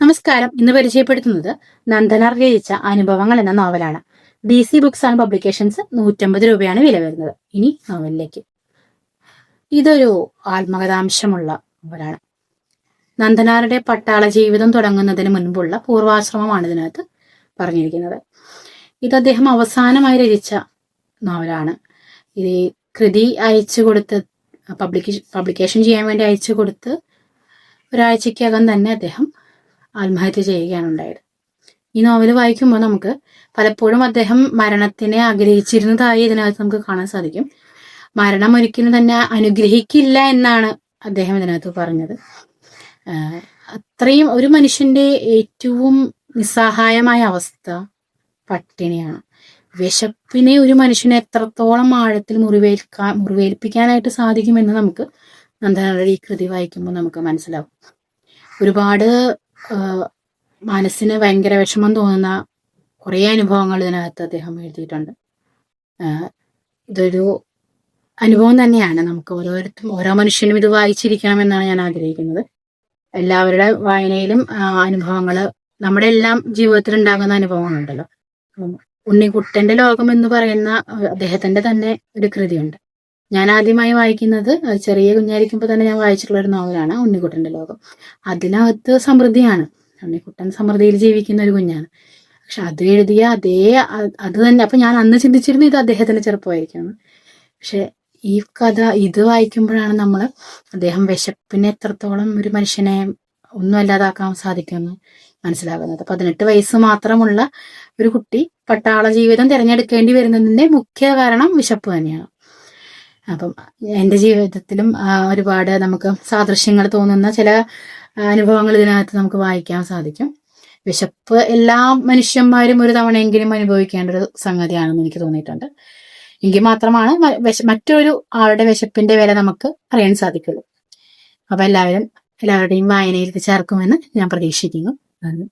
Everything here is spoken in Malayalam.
നമസ്കാരം. ഇന്ന് പരിചയപ്പെടുത്തുന്നത് നന്ദന രചിച്ച അനുഭവങ്ങൾ എന്ന നോവലാണ്. D C books and publications നൂറ്റമ്പത് രൂപയാണ് വില വരുന്നത്. ഇനി നോവലിലേക്ക്. ഇതൊരു ആത്മകഥാംശമുള്ള നോവലാണ്. നന്ദനാരുടെ പട്ടാള ജീവിതം തുടങ്ങുന്നതിന് മുൻപുള്ള പൂർവാശ്രമമാണ് ഇതിനകത്ത് പറഞ്ഞിരിക്കുന്നത്. ഇത് അദ്ദേഹം അവസാനമായി രചിച്ച നോവലാണ്. ഇത് കൃതി അയച്ചു കൊടുത്ത് പബ്ലിക്കേഷൻ പബ്ലിക്കേഷൻ ചെയ്യാൻ വേണ്ടി അയച്ചു കൊടുത്ത് ഒരാഴ്ചക്കകം തന്നെ അദ്ദേഹം ആത്മഹത്യ ചെയ്യുകയാണ് ഉണ്ടായത്. ഈ നോവൽ വായിക്കുമ്പോൾ നമുക്ക് പലപ്പോഴും അദ്ദേഹം മരണത്തിനെ ആഗ്രഹിച്ചിരുന്നതായി ഇതിനകത്ത് നമുക്ക് കാണാൻ സാധിക്കും. മരണം ഒരിക്കലും തന്നെ അനുഗ്രഹിക്കില്ല എന്നാണ് അദ്ദേഹം ഇതിനകത്ത് പറഞ്ഞത്. അത്രയും ഒരു മനുഷ്യന്റെ ഏറ്റവും നിസ്സഹായമായ അവസ്ഥ പട്ടിണിയാണ്. വിശപ്പിനെ ഒരു മനുഷ്യനെ എത്രത്തോളം ആഴത്തിൽ മുറിവേൽക്കാൻ മുറിവേൽപ്പിക്കാനായിട്ട് സാധിക്കുമെന്ന് നമുക്ക് നന്ദനയുടെ ഈ കൃതി വായിക്കുമ്പോൾ നമുക്ക് മനസ്സിലാവും. ഒരുപാട് മനസ്സിന് ഭയങ്കര വിഷമം തോന്നുന്ന കുറേ അനുഭവങ്ങൾ ഇതിനകത്ത് അദ്ദേഹം എഴുതിയിട്ടുണ്ട്. ഇതൊരു അനുഭവം തന്നെയാണ്. നമുക്ക് ഓരോരുത്തരും ഓരോ മനുഷ്യനും ഇത് വായിച്ചിരിക്കണമെന്നാണ് ഞാൻ ആഗ്രഹിക്കുന്നത്. എല്ലാവരുടെ വായനയിലും അനുഭവങ്ങൾ നമ്മുടെ എല്ലാം ജീവിതത്തിൽ ഉണ്ടാകുന്ന അനുഭവങ്ങളുണ്ടല്ലോ. ഉണ്ണിക്കുട്ടന്റെ ലോകം എന്ന് പറയുന്ന അദ്ദേഹത്തിന്റെ തന്നെ ഒരു കൃതിയുണ്ട്. ഞാൻ ആദ്യമായി വായിക്കുന്നത് ചെറിയ കുഞ്ഞായിരിക്കുമ്പോൾ തന്നെ ഞാൻ വായിച്ചിട്ടുള്ള ഒരു നോവലാണ് ഉണ്ണിക്കുട്ടന്റെ ലോകം. അതിനകത്ത് സമൃദ്ധിയാണ്. ഉണ്ണിക്കുട്ടൻ സമൃദ്ധിയിൽ ജീവിക്കുന്ന ഒരു കുഞ്ഞാണ്. പക്ഷെ അത് എഴുതിയ അതേ അത് തന്നെ അപ്പൊ ഞാൻ അന്ന് ചിന്തിച്ചിരുന്നു ഇത് അദ്ദേഹത്തിന്റെ ചെറുപ്പമായിരിക്കും പക്ഷെ ഈ കഥ ഇത് വായിക്കുമ്പോഴാണ് നമ്മൾ അദ്ദേഹം വിശപ്പിനെ എത്രത്തോളം ഒരു മനുഷ്യനെ ഒന്നും അല്ലാതാക്കാൻ സാധിക്കുമെന്ന് മനസ്സിലാകുന്നത്. പതിനെട്ട് വയസ്സ് മാത്രമുള്ള ഒരു കുട്ടി പട്ടാള ജീവിതം തിരഞ്ഞെടുക്കേണ്ടി വരുന്നതിന്റെ മുഖ്യ കാരണം വിശപ്പ് തന്നെയാണ്. അപ്പം എന്റെ ജീവിതത്തിലും ഒരുപാട് നമുക്ക് സാദൃശ്യങ്ങൾ തോന്നുന്ന ചില അനുഭവങ്ങൾ ഇതിനകത്ത് നമുക്ക് വായിക്കാൻ സാധിക്കും. വിശപ്പ് എല്ലാ മനുഷ്യന്മാരും ഒരു തവണയെങ്കിലും അനുഭവിക്കേണ്ട ഒരു സംഗതിയാണെന്ന് എനിക്ക് തോന്നിയിട്ടുണ്ട്. എങ്കിൽ മാത്രമാണ് മറ്റൊരു ആളുടെ വിശപ്പിന്റെ വില നമുക്ക് അറിയാൻ സാധിക്കുള്ളൂ. അപ്പൊ എല്ലാവരും എല്ലാവരുടെയും വായനയിൽ ചേർക്കുമെന്ന് ഞാൻ പ്രതീക്ഷിക്കുന്നു. നന്ദി.